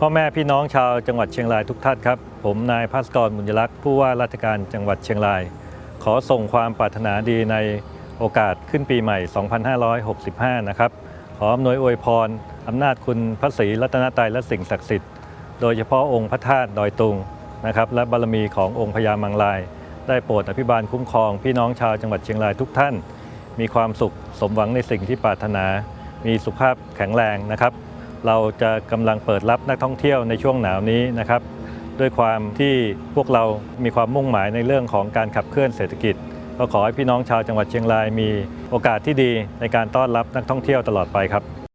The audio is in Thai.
พ่อแม่พี่น้องชาวจังหวัดเชียงรายทุกท่านครับ ผมนายภาสกรบุญยลักษ์ผู้ว่าราชการจังหวัดเชียงราย ขอส่งความปรารถนาดีในโอกาสขึ้นปีใหม่ 2565 นะครับ ขออำนวยอวยพรอำนาจคุณพระศรีรัตนตรัยและสิ่งศักดิ์สิทธิ์ โดยเฉพาะองค์พระธาตุดอยตุงนะครับและบารมีขององค์พญามังลาย ได้โปรดอภิบาลคุ้มครอง พี่น้องชาวจังหวัดเชียงรายทุกท่าน มีความสุขสมหวังในสิ่งที่ปรารถนา มีสุขภาพแข็งแรงนะครับ เราจะกำลังเปิดรับนักท่องเที่ยวในช่วงหนาวนี้นะครับ ด้วยความที่พวกเรามีความมุ่งหมายในเรื่องของการขับเคลื่อนเศรษฐกิจ ก็ขอให้พี่น้องชาวจังหวัดเชียงรายมีโอกาสที่ดีในการต้อนรับนักท่องเที่ยวตลอดไปครับ